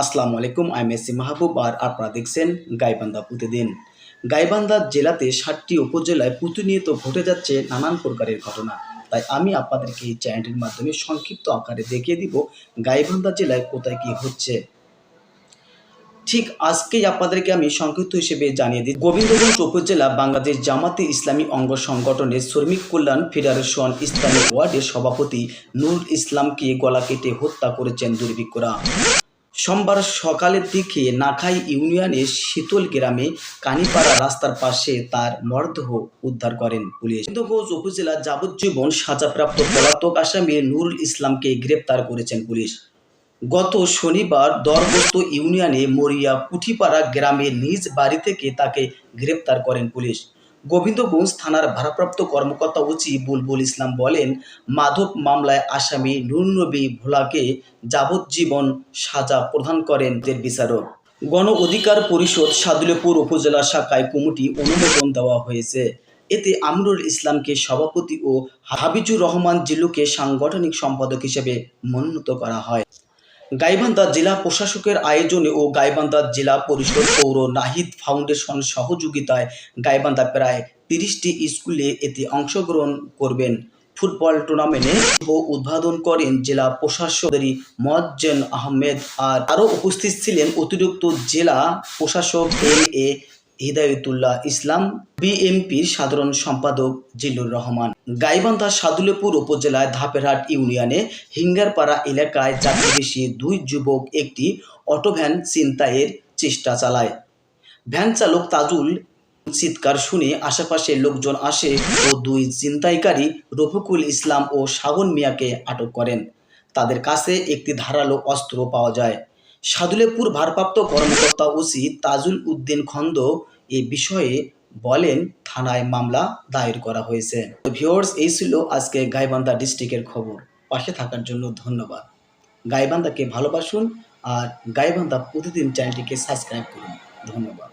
আসসালামু আলাইকুম I Messi মাহবুব আর আপনারা দেখছেন গাইবান্ধা প্রতিদিন। গাইবান্ধা জেলাতে ষাটটি উপজেলায় প্রতিনিয়ত ঘটে যাচ্ছে নানান প্রকারের ঘটনা। তাই আমি আপনাদেরকে এই চ্যানেলটির মাধ্যমে সংক্ষিপ্ত আকারে দেখিয়ে দিব গাইবান্ধা জেলায় কোথায় কি হচ্ছে। ঠিক আজকেই আপনাদেরকে আমি সংক্ষিপ্ত হিসেবে জানিয়ে দিই, গোবিন্দগঞ্জ উপজেলা বাংলাদেশ জামাতে ইসলামী অঙ্গ সংগঠনের শ্রমিক কল্যাণ ফেডারেশন ইসলামী ওয়ার্ডের সভাপতি নুরুল ইসলামকে গলা কেটে হত্যা করেছেন দুর্বৃক্ষরা সোমবার সকালের দিকে নাখাই ইউনিয়নের শীতল গ্রামে কানিপাড়া রাস্তার পাশে তার মরদেহ উদ্ধার করেন পুলিশ। গোবিন্দগঞ্জ উপজেলা যাবজ্জীবন সাজাপ্রাপ্ত পলাতক আসামি নুরুল ইসলামকে গ্রেপ্তার করেছেন পুলিশ। গত শনিবার দরবস্ত ইউনিয়নে মরিয়া পুঠিপাড়া গ্রামে নিজ বাড়ি থেকে তাকে গ্রেপ্তার করেন পুলিশ। গোবিন্দগঞ্জ থানার ভারপ্রাপ্ত কর্মকর্তা ওসি বুলবুল ইসলাম বলেন মাধব মামলায় আসামি নুরনবী ভোলাকে যাবজ্জীবন সাজা প্রদান করেন এর বিচারক। গণ অধিকার পরিষদ সাদুলেপুর উপজেলা শাখায় কমিটি অনুমোদন দেওয়া হয়েছে। এতে আমরুল ইসলামকে সভাপতি ও হাবিজুর রহমান জিল্লুকে সাংগঠনিক সম্পাদক হিসেবে মনোনীত করা হয়। গাইবান্ধা জেলা প্রশাসকের আয়োজনে ও গাইবান্ধা জেলা পরিষদ পৌর নাহিদ ফাউন্ডেশন সহযোগিতায় গাইবান্ধা প্রায় তিরিশটি স্কুলে এতে অংশগ্রহণ করবেন। ফুটবল টুর্নামেন্টে উদ্বোধন করেন জেলা প্রশাসকের মজ্জেন আহমেদ আর আরও উপস্থিত ছিলেন অতিরিক্ত জেলা প্রশাসক এম এ হিদায়তুল্লাহ ইসলাম, বিএমপির সাধারণ সম্পাদক জিল্লুর রহমান। গাইবান্ধা সাদুলেপুর উপজেলায় ধাপেরহাট ইউনিয়নে হিঙ্গারপাড়া এলাকায় যাত্রীবেশী দুই যুবক একটি অটোভ্যান ছিনতাইয়ের চেষ্টা চালায়। ভ্যান চালক তাজুল চিৎকার শুনে আশেপাশের লোকজন আসে ও দুই ছিনতাইকারী রফিকুল ইসলাম ও শাহন মিয়াকে আটক করেন। তাদের কাছে একটি ধারালো অস্ত্র পাওয়া যায়। সাদুলেপুর ভারপ্রাপ্ত কর্মকর্তা ওসি তাজুল উদ্দিন খন্দ এ বিষয়ে বলেন থানায় মামলা দায়ের করা হয়েছে। ভিওর্স এই ছিল আজকে গাইবান্ধা ডিস্ট্রিক্টের খবর। পাশে থাকার জন্য ধন্যবাদ। গাইবান্ধাকে ভালোবাসুন আর গাইবান্ধা প্রতিদিন চ্যানেলটিকে সাবস্ক্রাইব করুন। ধন্যবাদ।